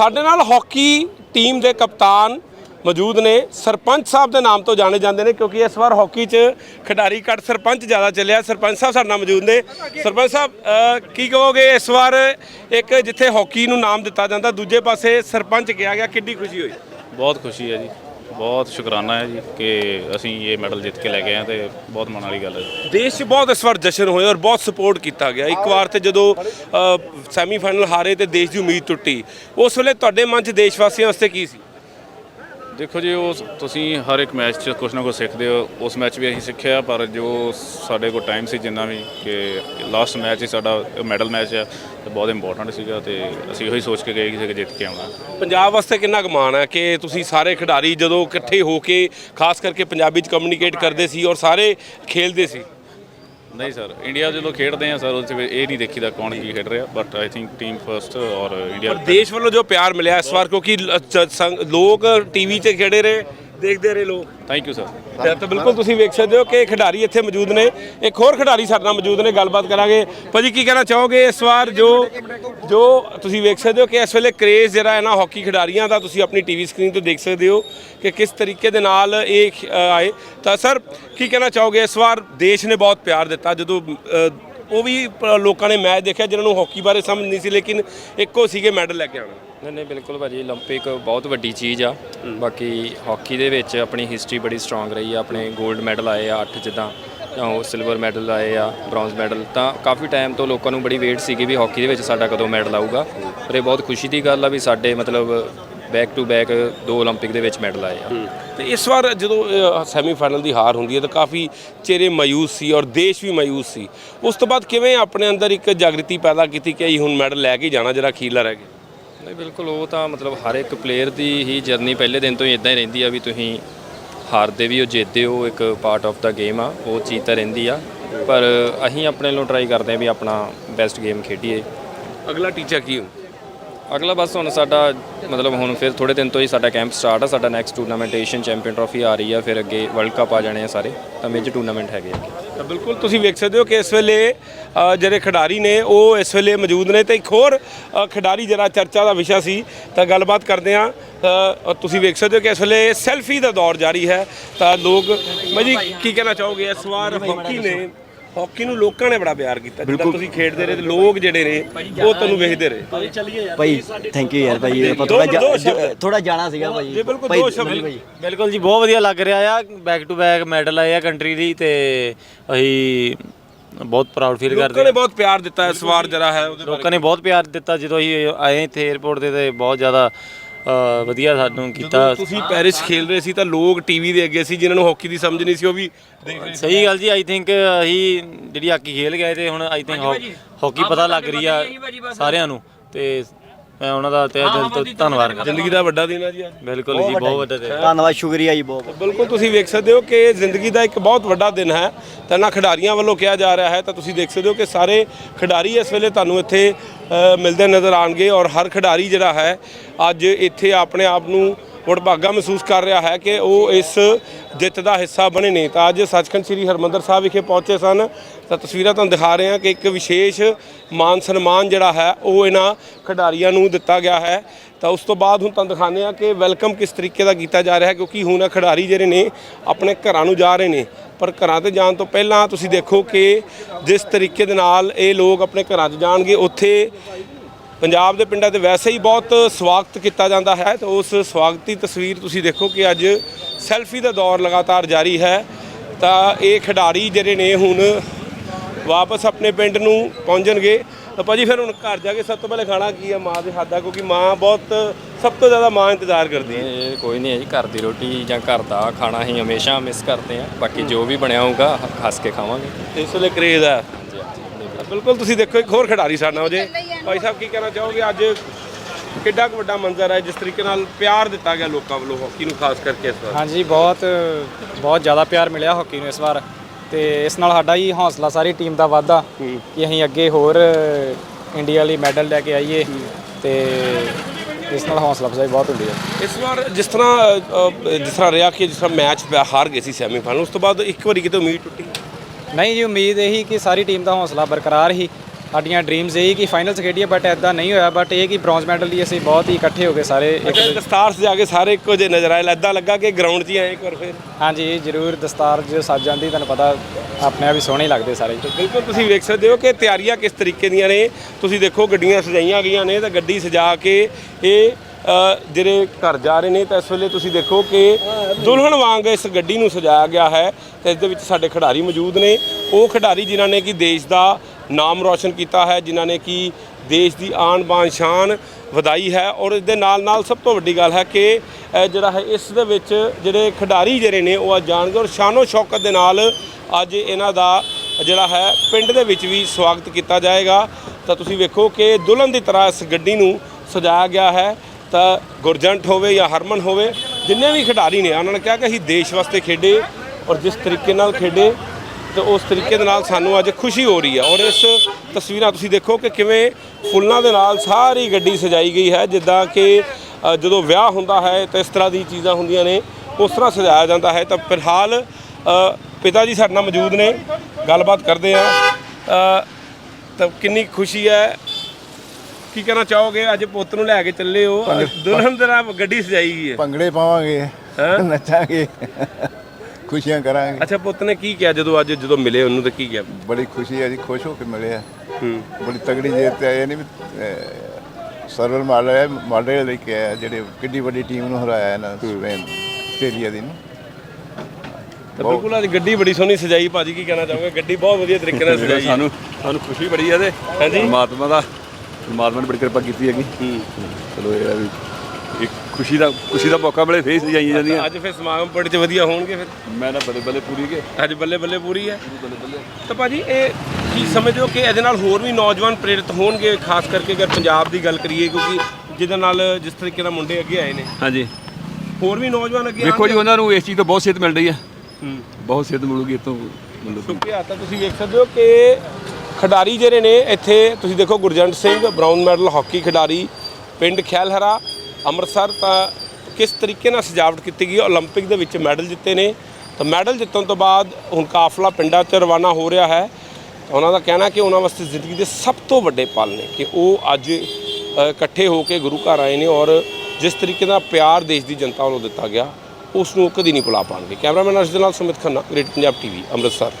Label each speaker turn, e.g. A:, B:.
A: ਸਾਡੇ ਨਾਲ hockey team ਦੇ ਕਪਤਾਨ ਮੌਜੂਦ ਨੇ। ਸਰਪੰਚ ਸਾਹਿਬ ਦੇ ਨਾਮ ਤੋਂ ਜਾਣੇ ਜਾਂਦੇ ਨੇ ਕਿਉਂਕਿ ਇਸ ਵਾਰ ਹਾਕੀ 'ਚ ਖਿਡਾਰੀ ਘੱਟ ਸਰਪੰਚ ਜ਼ਿਆਦਾ ਚੱਲਿਆ। ਸਰਪੰਚ ਸਾਹਿਬ ਸਾਡੇ ਨਾਲ ਮੌਜੂਦ ਨੇ। ਸਰਪੰਚ ਸਾਹਿਬ ਅ, ਕੀ ਕਹੋਗੇ ਇਸ ਵਾਰ ਇੱਕ ਜਿੱਥੇ ਹਾਕੀ ਨੂੰ ਨਾਮ ਦਿੱਤਾ ਜਾਂਦਾ ਦੂਜੇ ਪਾਸੇ ਸਰਪੰਚ ਕਿਹਾ ਗਿਆ ਕਿੰਨੀ ਖੁਸ਼ੀ ਹੋਈ?
B: ਬਹੁਤ ਖੁਸ਼ੀ ਹੈ ਜੀ। ਬਹੁਤ ਸ਼ੁਕਰਾਨਾ ਹੈ ਜੀ ਕਿ ਅਸੀਂ ਇਹ ਮੈਡਲ ਜਿੱਤ ਕੇ ਲੈ ਕੇ ਆਏ ਹਾਂ ਤੇ ਬਹੁਤ ਮਾਣ ਵਾਲੀ ਗੱਲ ਹੈ।
A: ਦੇਸ਼ 'ਚ ਬਹੁਤ ਇਸ ਵਾਰ ਜਸ਼ਨ ਹੋਇਆ ਔਰ ਬਹੁਤ ਸਪੋਰਟ ਕੀਤਾ ਗਿਆ। ਇੱਕ ਵਾਰ ਤੇ ਜਦੋਂ ਸੈਮੀਫਾਈਨਲ ਹਾਰੇ ਤੇ ਦੇਸ਼ ਦੀ ਉਮੀਦ ਟੁੱਟੀ। ਉਸ ਵੇਲੇ ਤੁਹਾਡੇ ਮਨ 'ਚ ਦੇਸ਼ ਵਾਸੀਆਂ ਵਾਸਤੇ ਕੀ ਸੀ?
B: ਦੇਖੋ ਜੀ, ਉਹ ਤੁਸੀਂ ਹਰ ਇੱਕ ਮੈਚ 'ਚ ਕੁਛ ਨਾ ਕੁਛ ਸਿੱਖਦੇ ਹੋ। ਉਸ ਮੈਚ ਵੀ ਅਸੀਂ ਸਿੱਖਿਆ, ਪਰ ਜੋ ਸਾਡੇ ਕੋਲ ਟਾਈਮ ਸੀ ਜਿੰਨਾ ਵੀ ਕਿ ਲਾਸਟ ਮੈਚ ਹੀ ਸਾਡਾ ਮੈਡਲ ਮੈਚ ਆ, ਤੇ ਬਹੁਤ ਇੰਪੋਰਟੈਂਟ ਸੀਗਾ ਤੇ ਅਸੀਂ ਉਹੀ ਸੋਚ ਕੇ ਗਏ ਕਿ ਜਿੱਤ ਕੇ ਆਉਣਾ
A: ਪੰਜਾਬ ਵਾਸਤੇ ਕਿੰਨਾ ਕੁ ਮਾਣ ਹੈ ਕਿ ਤੁਸੀਂ ਸਾਰੇ ਖਿਡਾਰੀ ਜਦੋਂ ਇਕੱਠੇ ਹੋ ਕੇ, ਖਾਸ ਕਰਕੇ ਪੰਜਾਬੀ 'ਚ ਕਮਿਊਨੀਕੇਟ ਕਰਦੇ ਸੀ ਔਰ ਸਾਰੇ ਖੇਲਦੇ ਸੀ?
B: ਨਹੀਂ ਸਰ ਇੰਡੀਆ ਜਦੋਂ ਖੇਡਦੇ ਆ ਸਰ, ਉਹਦੇ ਵਿੱਚ ਇਹ ਨਹੀਂ ਦੇਖੀਦਾ ਕੌਣ ਕੀ ਖੇਡ ਰਿਹਾ but I think team first ਔਰ ਇੰਡੀਆ
A: ਦੇਸ਼ ਵੱਲੋਂ ਜੋ ਪਿਆਰ ਮਿਲਿਆ ਇਸ ਵਾਰ, ਕਿਉਂਕਿ ਲ- ਚ- ਸੰਗ- ਲੋਕ ਟੀਵੀ 'ਤੇ ਖੇਡੇ ਰਹੇ ਦੇਖਦੇ ਰਹੇ ਲੋਕ।
B: ਥੈਂਕ ਯੂ ਸਰ
A: ਤੇ ਤਾਂ ਬਿਲਕੁਲ ਤੁਸੀਂ ਵੇਖ ਸਕਦੇ ਹੋ ਕਿ ਖਿਡਾਰੀ ਇੱਥੇ ਮੌਜੂਦ ਨੇ। ਇੱਕ ਹੋਰ ਖਿਡਾਰੀ ਸਾਡੇ ਨਾਲ ਮੌਜੂਦ ਨੇ ਗੱਲਬਾਤ ਕਰਾਂਗੇ। ਭਾਜੀ ਕੀ ਕਹਿਣਾ ਚਾਹੋਗੇ ਇਸ ਵਾਰ ਜੋ ਜੋ ਤੁਸੀਂ ਵੇਖ ਸਕਦੇ ਹੋ ਕਿ ਇਸ ਵੇਲੇ ਕ੍ਰੇਜ਼ ਜਿਹੜਾ ਹੈ ਨਾ ਹਾਕੀ ਖਿਡਾਰੀਆਂ ਦਾ ਤੁਸੀਂ ਆਪਣੀ ਟੀਵੀ ਸਕਰੀਨ ਤੇ ਦੇਖ ਸਕਦੇ ਹੋ ਕਿ ਕਿਸ ਤਰੀਕੇ ਦੇ ਨਾਲ ਇਹ ਆਏ। ਤਾਂ ਸਰ ਕੀ ਕਹਿਣਾ ਚਾਹੋਗੇ ਇਸ ਵਾਰ? ਦੇਸ਼ ਨੇ ਬਹੁਤ ਪਿਆਰ ਦਿੱਤਾ। ਜਦੋਂ ਉਹ ਵੀ ਲੋਕਾਂ ਨੇ ਮੈਚ ਦੇਖਿਆ ਜਿਨ੍ਹਾਂ ਨੂੰ ਹਾਕੀ ਬਾਰੇ ਸਮਝ ਨਹੀਂ ਸੀ, ਲੇਕਿਨ ਇੱਕੋ ਸੀਗੇ ਮੈਡਲ ਲੈ ਕੇ ਆਣਾ
C: ਨਹੀਂ ਨਹੀਂ, ਬਿਲਕੁਲ ਭਾਜੀ 올림픽 ਬਹੁਤ ਵੱਡੀ ਚੀਜ਼ ਆ। ਬਾਕੀ ਹਾਕੀ ਦੇ ਵਿੱਚ ਆਪਣੀ ਹਿਸਟਰੀ ਬੜੀ ਸਟਰੋਂਗ ਰਹੀ ਆ, ਆਪਣੇ 골ਡ ਮੈਡਲ ਆਏ ਆ 8 ਜਿੱਦਾਂ ਉਹ ਸਿਲਵਰ ਮੈਡਲ ਆਏ ਆ ਬ੍ਰੌਂਜ਼ ਮੈਡਲ ਤਾਂ ਕਾਫੀ ਟਾਈਮ ਤੋਂ ਲੋਕਾਂ ਨੂੰ ਬੜੀ ਵੇਟ ਸੀਗੀ ਵੀ ਹਾਕੀ ਦੇ ਵਿੱਚ ਸਾਡਾ ਕਦੋਂ ਮੈਡਲ ਆਊਗਾ। ਪਰ ਇਹ ਬਹੁਤ ਖੁਸ਼ੀ ਦੀ ਗੱਲ ਆ ਵੀ ਸਾਡੇ ਮਤਲਬ ਬੈਕ ਟੂ ਬੈਕ ਦੋ 올림픽 ਦੇ ਵਿੱਚ ਮੈਡਲ ਆਏ ਆ
A: ਤੇ ਇਸ ਵਾਰ ਜਦੋਂ ਸੈਮੀਫਾਈਨਲ ਦੀ ਹਾਰ ਹੁੰਦੀ ਹੈ ਤਾਂ ਕਾਫੀ ਚਿਹਰੇ ਮਾਯੂਸ ਸੀ ਔਰ ਦੇਸ਼ ਵੀ ਮਾਯੂਸ ਸੀ ਉਸ ਤੋਂ ਬਾਅਦ ਕਿਵੇਂ ਆਪਣੇ ਅੰਦਰ ਇੱਕ ਜਾਗਰਤੀ ਪੈਦਾ ਕੀਤੀ ਕਿ ਅਸੀਂ ਹੁਣ ਮੈਡਲ ਲੈ ਕੇ ਹੀ ਜਾਣਾ ਜਿਹੜਾ ਅਖੀਰਲਾ ਰਹਿ ਗਿਆ
C: ਨਹੀਂ ਬਿਲਕੁਲ ਉਹ ਤਾਂ ਮਤਲਬ ਹਰ ਇੱਕ ਪਲੇਅਰ ਦੀ ਹੀ ਜਰਨੀ ਪਹਿਲੇ ਦਿਨ ਤੋਂ ਹੀ ਇਦਾਂ ਹੀ ਰਹਿੰਦੀ ਆ ਵੀ ਤੁਸੀਂ ਹਾਰਦੇ ਵੀ ਹੋ ਜਿੱਤਦੇ ਹੋ ਇੱਕ ਪਾਰਟ ਆਫ ਦਾ ਗੇਮ ਆ ਉਹ ਚੀਜ਼ ਤਾਂ ਰਹਿੰਦੀ ਆ ਪਰ ਅਸੀਂ ਆਪਣੇ ਵੱਲੋਂ ਟਰਾਈ ਕਰਦੇ ਆ ਵੀ ਆਪਣਾ ਬੈਸਟ ਗੇਮ ਖੇਡੀਏ
A: ਅਗਲਾ ਟੀਚਾ ਕੀ ਹੁੰਦਾ
C: ਅਗਲਾ ਬਸ ਹੁਣ ਸਾਡਾ ਮਤਲਬ ਹੁਣ ਫਿਰ ਥੋੜੇ ਦਿਨ ਤੋਂ ਹੀ ਸਾਡਾ ਕੈਂਪ ਸਟਾਰਟ ਆ ਸਾਡਾ next tournament Asian champion trophy ਆ ਰਹੀ ਆ ਫਿਰ ਅੱਗੇ ਵਰਲਡ ਕੱਪ ਆ ਜਾਣੇ ਆ ਸਾਰੇ ਤਾਂ ਮੇਜਰ ਟੂਰਨਾਮੈਂਟ ਹੈਗੇ ਅੱਗੇ
A: ਤਾਂ ਬਿਲਕੁਲ ਤੁਸੀਂ ਵੇਖ ਸਕਦੇ ਹੋ ਕਿ ਇਸ ਵੇਲੇ ਅ, ਜਿਹੜੇ ਖਿਡਾਰੀ ਨੇ ਉਹ ਇਸ ਵੇਲੇ ਮੌਜੂਦ ਨੇ ਤੇ ਇੱਕ ਹੋਰ ਅ, ਖਿਡਾਰੀ ਜਿਹੜਾ ਚਰਚਾ ਦਾ ਵਿਸ਼ਾ ਸੀ ਤਾਂ ਗੱਲਬਾਤ ਕਰਦੇ ਆ ਤੁਸੀਂ ਵੇਖ ਸਕਦੇ ਹੋ ਕਿ ਇਸ ਵੇਲੇ ਸੈਲਫੀ ਦਾ ਦੌਰ ਜਾਰੀ ਹੈ ਤਾਂ ਲੋਕ ਭਾਜੀ ਕੀ ਕਹਿਣਾ ਚਾਹੋਗੇ? ਇਸ ਵਾਰ ਹਾਕੀ ਨੇ ਹਾਕੀ ਨੂੰ ਲੋਕਾਂ ਨੇ ਬੜਾ ਪਿਆਰ ਕੀਤਾ। ਜਿੱਦਾਂ ਤੁਸੀਂ ਖੇਡਦੇ ਰਹੇ ਤੇ ਲੋਕ ਜਿਹੜੇ ਨੇ ਉਹ ਤੁਹਾਨੂੰ ਵੇਖਦੇ ਰਹੇ।
D: ਭਾਈ ਥੈਂਕ ਯੂ ਯਾਰ ਭਾਈ ਆਪਾਂ ਥੋੜਾ। ਥੋੜਾ ਜਾਣਾ ਸੀਗਾ ਭਾਈ।
A: ਜੀ ਬਿਲਕੁਲ
D: ਭਾਈ,
A: ਦੋ ਸ਼ਬਦ
E: ਬਿਲਕੁਲ ਜੀ ਬਹੁਤ ਵਧੀਆ ਲੱਗ ਰਿਹਾ ਆ। ਬੈਕ ਟੂ ਬੈਕ ਮੈਡਲ ਆਏ ਆ ਕੰਟਰੀ ਦੀ ਤੇ ਅਸੀਂ ਬਹੁਤ ਪ੍ਰਾਊਡ ਫੀਲ
A: ਲੋਕਾਂ
E: ਕਰਦੇ
A: ਨੇ
E: ਹਾਂ
A: ਬਹੁਤ ਪਿਆਰ ਦਿੱਤਾ ਇਸ ਵਾਰ ਜਿਹੜਾ ਹੈ
E: ਲੋਕਾਂ ਨੇ ਬਹੁਤ ਪਿਆਰ ਦਿੱਤਾ ਜਦੋਂ ਅਸੀਂ ਆਏ ਇੱਥੇ 에어ਪੋਰਟ ਤੇ ਤੇ ਬਹੁਤ ਜ਼ਿਆਦਾ ਅ, ਵਧੀਆ ਸਾਨੂੰ ਕੀਤਾ।
A: ਤੁਸੀਂ ਪੈਰਿਸ ਖੇਲ ਰਹੇ ਸੀ ਤਾਂ ਲੋਕ ਟੀਵੀ ਦੇ ਅੱਗੇ ਸੀ ਜਿਨ੍ਹਾਂ ਨੂੰ ਹਾਕੀ ਦੀ ਸਮਝ ਨਹੀਂ ਸੀ ਉਹ ਵੀ ਦੇਖ ਰਹੇ ਸੀ।
E: ਸਹੀ ਗੱਲ ਜੀ ਆਈ ਥਿੰਕ ਅਸੀਂ ਜਿਹੜੀ ਹਾਕੀ ਖੇਲ ਗਏ ਤੇ ਹੁਣ ਆਈ ਥਿੰਕ ਹਾਕੀ ਪਤਾ ਲੱਗ ਰਹੀ ਆ ਸਾਰਿਆਂ ਨੂੰ। ਤੇ ਮੈਂ ਉਹਨਾਂ ਦਾ ਤੇ ਦਿਲ ਤੋਂ ਧੰਨਵਾਦ ਕਰਦਾ।
A: ਜ਼ਿੰਦਗੀ ਦਾ ਵੱਡਾ ਦਿਨ ਹੈ ਜੀ ਅੱਜ।
E: ਬਿਲਕੁਲ ਜੀ ਬਹੁਤ ਵੱਡਾ ਤੇ
D: ਧੰਨਵਾਦ ਸ਼ੁਕਰੀਆ ਜੀ ਬਹੁਤ।
A: ਬਿਲਕੁਲ ਤੁਸੀਂ ਵੇਖ ਸਕਦੇ ਹੋ ਕਿ ਜ਼ਿੰਦਗੀ ਦਾ ਇੱਕ ਬਹੁਤ ਵੱਡਾ ਦਿਨ ਹੈ। ਤਾਂ ਨਾ ਖਿਡਾਰੀਆਂ ਵੱਲੋਂ ਕਿਹਾ ਜਾ ਰਿਹਾ ਹੈ ਤਾਂ ਤੁਸੀਂ ਦੇਖ ਸਕਦੇ ਹੋ ਕਿ ਸਾਰੇ ਖਿਡਾਰੀ ਇਸ ਵੇਲੇ ਤੁਹਾਨੂੰ ਇੱਥੇ ਮਿਲਦੇ ਨਜ਼ਰ ਆਣਗੇ ਔਰ ਹਰ ਖਿਡਾਰੀ ਜਿਹੜਾ ਹੈ ਅੱਜ ਇੱਥੇ ਆਪਣੇ ਆਪ ਨੂੰ ਵਡਭਾਗਾ ਮਹਿਸੂਸ ਕਰ ਰਿਹਾ ਹੈ ਕਿ ਉਹ ਇਸ ਜਿੱਤ ਦਾ ਹਿੱਸਾ ਬਣੇ ਨੇ। ਤਾਂ ਅੱਜ ਸੱਚਖੰਡ ਸ੍ਰੀ ਹਰਮੰਦਰ ਸਾਹਿਬ ਵਿਖੇ ਪਹੁੰਚੇ ਸਨ। ਤਾਂ ਤਸਵੀਰਾਂ ਤੁਹਾਨੂੰ ਦਿਖਾ ਰਹੇ ਹਾਂ ਕਿ ਇੱਕ ਵਿਸ਼ੇਸ਼ ਮਾਨ ਸਨਮਾਨ ਜਿਹੜਾ ਹੈ, ਉਹ ਇਹਨਾਂ ਖਿਡਾਰੀਆਂ ਨੂੰ ਦਿੱਤਾ ਗਿਆ ਹੈ। ਤਾਂ ਉਸ ਤੋਂ ਬਾਅਦ ਹੁਣ ਤੁਹਾਨੂੰ ਦਿਖਾਉਂਦੇ ਆ ਕਿ ਵੈਲਕਮ ਕਿਸ ਤਰੀਕੇ ਦਾ ਕੀਤਾ ਜਾ ਰਿਹਾ ਹੈ, ਕਿਉਂਕਿ ਹੁਣ ਖਿਡਾਰੀ ਜਿਹੜੇ ਨੇ ਆਪਣੇ ਘਰਾਂ ਨੂੰ ਜਾ ਰਹੇ ਨੇ। ਪਰ ਘਰਾਂ ਤੇ ਜਾਣ ਤੋਂ ਪਹਿਲਾਂ ਤੁਸੀਂ ਦੇਖੋ ਕਿ ਜਿਸ ਤਰੀਕੇ ਦੇ ਨਾਲ ਇਹ ਲੋਕ ਆਪਣੇ ਘਰਾਂ 'ਚ ਜਾਣਗੇ, ਉੱਥੇ ਪੰਜਾਬ ਦੇ ਪਿੰਡਾਂ ਤੇ ਵੈਸੇ ਹੀ ਬਹੁਤ ਸਵਾਗਤ ਕੀਤਾ ਜਾਂਦਾ ਹੈ। ਤਾਂ ਉਸ ਸਵਾਗਤੀ ਤਸਵੀਰ ਤੁਸੀਂ ਦੇਖੋ ਕਿ ਅੱਜ ਸੈਲਫੀ ਦਾ ਦੌਰ ਲਗਾਤਾਰ ਜਾਰੀ ਹੈ। ਤਾਂ ਇਹ ਖਿਡਾਰੀ ਜਿਹੜੇ ਨੇ ਹੁਣ ਵਾਪਸ ਆਪਣੇ ਪਿੰਡ ਨੂੰ ਪਹੁੰਚਣਗੇ। ਤਾਂ ਭਾਜੀ ਫਿਰ ਹੁਣ ਘਰ ਜਾ ਕੇ ਸਭ ਤੋਂ ਪਹਿਲੇ ਖਾਣਾ ਕੀ ਹੈ ਮਾਂ ਦੇ ਹੱਥ ਦਾ? ਕਿਉਂਕਿ ਮਾਂ ਬਹੁਤ ਸਭ ਤੋਂ ਜ਼ਿਆਦਾ ਮਾਂ ਇੰਤਜ਼ਾਰ ਕਰਦੀ ਹੈ।
C: ਇਹ ਕੋਈ ਨਹੀਂ ਹੈ ਜੀ ਘਰ ਦੀ ਰੋਟੀ ਜਾਂ ਘਰ ਦਾ ਖਾਣਾ ਹੀ ਹਮੇਸ਼ਾ ਮਿਸ ਕਰਦੇ ਆ। ਬਾਕੀ ਜੋ ਵੀ ਬਣਿਆ ਹੋਊਗਾ ਹੱਸ ਕੇ ਖਾਵਾਂਗੇ।
A: ਇਸ ਵੇਲੇ ਕਰੇਜ਼ ਤਾਂ ਬਿਲਕੁਲ। ਤੁਸੀਂ ਦੇਖੋ ਇੱਕ ਹੋਰ ਖਿਡਾਰੀ ਸਾਡੇ ਨਾਲ ਹੋ ਜੇ ਭਾਈ ਸਾਹਿਬ ਕੀ ਕਹਿਣਾ ਚਾਹੋਗੇ? ਅੱਜ ਕਿੱਡਾ ਕੁ ਵੱਡਾ ਮੰਜ਼ਰ ਹੈ ਜਿਸ ਤਰੀਕੇ ਨਾਲ ਪਿਆਰ ਦਿੱਤਾ ਗਿਆ ਲੋਕਾਂ ਵੱਲੋਂ ਹਾਕੀ ਨੂੰ ਖਾਸ ਕਰਕੇ ਇਸ ਵਾਰ।
F: ਹਾਂਜੀ ਬਹੁਤ ਬਹੁਤ ਜ਼ਿਆਦਾ ਪਿਆਰ ਮਿਲਿਆ ਹਾਕੀ ਨੂੰ ਇਸ ਵਾਰ। ਤੇ ਇਸ ਨਾਲ ਸਾਡਾ ਹੀ ਹੌਸਲਾ ਸਾਰੀ ਟੀਮ ਦਾ ਵਾਧਾ ਕਿ ਅਸੀਂ ਅੱਗੇ ਹੋਰ ਇੰਡੀਆ ਲਈ ਮੈਡਲ ਲੈ ਕੇ ਆਈਏ ਤੇ ਇਸ ਨਾਲ ਹੌਸਲਾ ਅਫਜ਼ਾਈ ਬਹੁਤ ਹੁੰਦੀ ਹੈ।
A: ਇਸ ਵਾਰ ਜਿਸ ਤਰ੍ਹਾਂ ਅ, ਜਿਸ ਤਰ੍ਹਾਂ ਰਿਹਾ ਕਿ ਜਿਸ ਤਰ੍ਹਾਂ ਮੈਚ ਹਾਰ ਗਏ ਸੀ ਸੈਮੀਫਾਈਨਲ ਉਸ ਤੋਂ ਬਾਅਦ ਇੱਕ ਵਾਰੀ ਕਿਤੇ ਉਮੀਦ ਟੁੱਟੀ?
F: ਨਹੀਂ ਜੀ ਉਮੀਦ ਇਹੀ ਕਿ ਸਾਰੀ ਟੀਮ ਦਾ ਹੌਸਲਾ ਬਰਕਰਾਰ ਹੀ ਸਾਡੀਆਂ ਡ੍ਰੀਮਸ ਇਹ ਕਿ ਫਾਈਨਲਸ ਖੇਡੀਏ ਬਟ ਐਦਾਂ ਨਹੀਂ ਹੋਇਆ ਬਟ ਇਹ ਕਿ ਬ੍ਰੌਂਜ਼ ਮੈਡਲ ਲਈ ਅਸੀਂ ਬਹੁਤ ਹੀ ਇਕੱਠੇ ਹੋ ਗਏ ਸਾਰੇ ਇੱਕ
A: ਦਸਤਾਰ ਸਜਾ ਕੇ ਸਾਰੇ ਇੱਕੋ ਜਿਹੇ ਨਜ਼ਰ ਆਏ ਲੱਦਾਂ ਲੱਗਾ ਕਿ ਗਰਾਊਂਡ 'ਚ ਹੀ ਆਏ ਇੱਕ ਵਾਰ ਫਿਰ?
F: ਹਾਂਜੀ ਜ਼ਰੂਰ ਦਸਤਾਰ ਜੋ ਸੱਜ ਜਾਂਦੀ ਤੁਹਾਨੂੰ ਪਤਾ ਆਪਣੇ ਆਪ ਹੀ ਸੋਹਣੇ ਲੱਗਦੇ ਸਾਰੇ।
A: ਬਿਲਕੁਲ ਤੁਸੀਂ ਵੇਖ ਸਕਦੇ ਹੋ ਕਿ ਤਿਆਰੀਆਂ ਕਿਸ ਤਰੀਕੇ ਦੀਆਂ ਨੇ। ਤੁਸੀਂ ਦੇਖੋ ਗੱਡੀਆਂ ਸਜਾਈਆਂ ਗਈਆਂ ਨੇ ਤਾਂ ਗੱਡੀ ਸਜਾ ਕੇ ਇਹ ਅ, ਜਿਹੜੇ ਘਰ ਜਾ ਰਹੇ ਨੇ ਤਾਂ ਇਸ ਵੇਲੇ ਤੁਸੀਂ ਦੇਖੋ ਕਿ ਦੁਲਹਨ ਵਾਂਗ ਇਸ ਗੱਡੀ ਨੂੰ ਸਜਾਇਆ ਗਿਆ ਹੈ ਤੇ ਇਸ ਦੇ ਵਿੱਚ ਸਾਡੇ ਖਿਡਾਰੀ ਮੌਜੂਦ ਨੇ। ਉਹ ਖਿਡਾਰੀ ਜਿਨ੍ਹਾਂ ਨੇ ਕਿ ਦੇਸ਼ ਦਾ ਨਾਮ ਰੌਸ਼ਨ ਕੀਤਾ ਹੈ, ਜਿਨ੍ਹਾਂ ਨੇ ਕਿ ਦੇਸ਼ ਦੀ ਆਨ ਬਾਨ ਸ਼ਾਨ ਵਧਾਈ ਹੈ ਔਰ ਇਸ ਦੇ ਨਾਲ ਨਾਲ ਸਭ ਤੋਂ ਵੱਡੀ ਗੱਲ ਹੈ ਕਿ ਜਿਹੜਾ ਹੈ, ਇਸ ਦੇ ਵਿੱਚ ਜਿਹੜੇ ਖਿਡਾਰੀ ਜਿਹੜੇ ਨੇ, ਉਹ ਅੱਜ ਜਾਣਗੇ ਔਰ ਸ਼ਾਨੋ ਸ਼ੌਕਤ ਦੇ ਨਾਲ ਅੱਜ ਇਹਨਾਂ ਦਾ ਜਿਹੜਾ ਹੈ, ਪਿੰਡ ਦੇ ਵਿੱਚ ਵੀ ਸਵਾਗਤ ਕੀਤਾ ਜਾਏਗਾ। ਤਾਂ ਤੁਸੀਂ ਵੇਖੋ ਕਿ ਦੁਲਹਨ ਦੀ ਤਰ੍ਹਾਂ ਇਸ ਗੱਡੀ ਨੂੰ ਸਜਾਇਆ ਗਿਆ ਹੈ। ਤਾਂ ਗੁਰਜੰਟ ਹੋਵੇ ਜਾਂ ਹਰਮਨ ਹੋਵੇ, ਜਿੰਨੇ ਵੀ ਖਿਡਾਰੀ ਨੇ, ਉਹਨਾਂ ਨੇ ਕਿਹਾ ਕਿ ਅਸੀਂ ਦੇਸ਼ ਵਾਸਤੇ ਖੇਡੇ ਔਰ ਜਿਸ ਤਰੀਕੇ ਨਾਲ ਖੇਡੇ ਤੇ ਉਸ ਤਰੀਕੇ ਦੇ ਨਾਲ ਸਾਨੂੰ ਅੱਜ ਖੁਸ਼ੀ ਹੋ ਰਹੀ ਹੈ। ਔਰ ਇਸ ਤਸਵੀਰਾਂ ਤੁਸੀਂ ਦੇਖੋ ਕਿ ਕਿਵੇਂ ਫੁੱਲਾਂ ਦੇ ਨਾਲ ਸਾਰੀ ਗੱਡੀ ਸਜਾਈ ਗਈ ਹੈ। ਜਿੱਦਾਂ ਕਿ ਜਦੋਂ ਵਿਆਹ ਹੁੰਦਾ ਹੈ ਤਾਂ ਇਸ ਤਰ੍ਹਾਂ ਦੀ ਚੀਜ਼ਾਂ ਹੁੰਦੀਆਂ ਨੇ ਉਸ ਤਰ੍ਹਾਂ ਸਜਾਇਆ ਜਾਂਦਾ ਹੈ। ਤਾਂ ਫਿਲਹਾਲ ਪਿਤਾ ਜੀ ਸਾਡੇ ਨਾਲ ਮੌਜੂਦ ਨੇ। ਗੱਲਬਾਤ ਕਰਦੇ ਆ ਤਾਂ ਕਿੰਨੀ ਖੁਸ਼ੀ ਹੈ। ਕੀ ਕਹਿਣਾ ਚਾਹੋਗੇ? ਅੱਜ ਪੁੱਤ ਨੂੰ ਲੈ ਕੇ ਚੱਲੇ ਹੋ। ਦੁਲਹਨ ਦੇ ਨਾਲ ਗੱਡੀ ਸਜਾਈ ਗਈ ਹੈ।
G: ਭੰਗੜੇ ਪਾਵਾਂਗੇ? ਨੱਚਾਂਗੇ। ਖੁਸ਼ੀਆਂ ਕਰਾਂਗੇ।
A: ਅੱਛਾ ਪੁੱਤ ਨੇ ਕੀ ਕਿਹਾ ਜਦੋਂ ਅੱਜ ਜਦੋਂ ਮਿਲੇ ਉਹਨੂੰ ਤਾਂ ਕੀ ਕਿਹਾ?
G: ਬੜੀ ਖੁਸ਼ੀ ਹੈ ਜੀ ਖੁਸ਼ ਹੋ ਕੇ ਮਿਲੇ ਆ।
A: ਹੂੰ।
G: ਬੜੀ ਤਗੜੀ ਜੇਤ ਤੇ ਆਏ ਨੇ ਵੀ ਸਰਵਲ ਮਾਡਲ ਮਾਡਲ ਲੈ ਕੇ ਆਇਆ ਜਿਹੜੇ ਕਿੰਨੀ ਵੱਡੀ ਟੀਮ ਨੂੰ ਹਰਾਇਆ ਇਹਨਾਂ ਸਪੇਨ ਆਸਟ੍ਰੇਲੀਆ ਦੀ ਨੂੰ।
A: ਤਾਂ ਬਿਲਕੁਲ ਅੱਜ ਗੱਡੀ ਬੜੀ ਸੋਹਣੀ ਸਜਾਈ ਭਾਜੀ ਕੀ ਕਹਿਣਾ ਚਾਹੋਗੇ? ਗੱਡੀ ਬਹੁਤ ਵਧੀਆ ਤਰੀਕੇ ਨਾਲ ਸਜਾਈ। ਹੈ
H: ਸਾਨੂੰ ਸਾਨੂੰ ਖੁਸ਼ੀ ਬੜੀ ਹੈ ਤੇ
A: ਹਾਂਜੀ।
H: ਪਰਮਾਤਮਾ ਦਾ ਪਰਮਾਤਮਾ ਨੇ ਬੜੀ ਕਿਰਪਾ ਕੀਤੀ ਹੈਗੀ। ਚਲੋ ਇਹ ਆ ਵੀ ਇੱਕ ਖੁਸ਼ੀ ਦਾ ਖੁਸ਼ੀ ਦਾ ਮੌਕਾ ਮਿਲੇ ਫੇਸ ਜਾਈਆਂ ਜਾਂਦੀਆਂ।
A: ਅੱਜ ਫਿਰ ਸਮਾਗਮ ਪਿੰਡ 'ਚ ਵਧੀਆ ਹੋਣਗੇ ਫਿਰ?
H: ਮੈਂ ਨਾ ਬੱਲੇ ਬੱਲੇ ਪੂਰੀ ਕੇ
A: ਅੱਜ ਬੱਲੇ ਬੱਲੇ ਪੂਰੀ ਹੈ? ਤਾਂ ਭਾਜੀ ਇਹ ਕੀ ਸਮਝਦੇ ਹੋ ਕਿ ਇਹਦੇ ਨਾਲ ਹੋਰ ਵੀ ਨੌਜਵਾਨ ਪ੍ਰੇਰਿਤ ਹੋਣਗੇ ਖਾਸ ਕਰਕੇ ਅਗਰ ਪੰਜਾਬ ਦੀ ਗੱਲ ਕਰੀਏ ਕਿਉਂਕਿ ਜਿਹਦੇ ਨਾਲ ਜਿਸ ਤਰੀਕੇ ਨਾਲ ਮੁੰਡੇ ਅੱਗੇ ਆਏ ਨੇ?
H: ਹਾਂਜੀ।
A: ਹੋਰ ਵੀ ਨੌਜਵਾਨ ਅੱਗੇ
H: ਵੇਖੋ ਜੀ। ਉਹਨਾਂ ਨੂੰ ਇਸ ਚੀਜ਼ ਤੋਂ ਬਹੁਤ ਸੇਧ ਮਿਲ ਰਹੀ ਹੈ।
A: ਹੂੰ।
H: ਬਹੁਤ ਸੇਧ ਮਿਲੂਗੀ ਇਤੋਂ ਮਤਲਬ
A: ਸ਼ੁਕਰੀਆ ਤਾਂ ਤੁਸੀਂ ਵੇਖ ਸਕਦੇ ਹੋ ਕਿ ਖਿਡਾਰੀ ਜਿਹੜੇ ਨੇ ਇੱਥੇ ਤੁਸੀਂ ਦੇਖੋ Gurjant Singh brown medal hockey ਖਿਡਾਰੀ ਪਿੰਡ ਖਿਆਲਹਰਾ ਅੰਮ੍ਰਿਤਸਰ ਤਾਂ ਕਿਸ ਤਰੀਕੇ ਨਾਲ ਸਜਾਵਟ ਕੀਤੀ ਗਈ 올림픽 ਦੇ ਵਿੱਚ ਮੈਡਲ ਜਿੱਤੇ ਨੇ ਤਾਂ ਮੈਡਲ ਜਿੱਤਣ ਤੋਂ ਬਾਅਦ ਹੁਣ ਕਾਫਲਾ ਪਿੰਡਾਂ 'ਚ ਰਵਾਨਾ ਹੋ ਰਿਹਾ ਹੈ ਤਾਂ ਉਹਨਾਂ ਦਾ ਕਹਿਣਾ ਕਿ ਉਹਨਾਂ ਵਾਸਤੇ ਜ਼ਿੰਦਗੀ ਦੇ ਸਭ ਤੋਂ ਵੱਡੇ ਪਲ ਨੇ ਕਿ ਉਹ ਅੱਜ ਅ, ਇਕੱਠੇ ਹੋ ਕੇ ਗੁਰੂ ਘਰ ਆਏ ਨੇ ਔਰ ਜਿਸ ਤਰੀਕੇ ਦਾ ਪਿਆਰ ਦੇਸ਼ ਦੀ ਜਨਤਾ ਵੱਲੋਂ ਦਿੱਤਾ ਗਿਆ ਉਸ ਨੂੰ ਉਹ ਕਦੀ ਨਹੀਂ ਭੁਲਾ ਪਾਣਗੇ ਕੈਮਰਾਮੈਨ ਅਰਸ਼ ਦੇ ਨਾਲ ਸੁਮਿਤ ਖੰਨਾ ਗ੍ਰੇਟ ਪੰਜਾਬ ਟੀਵੀ ਅੰਮ੍ਰਿਤਸਰ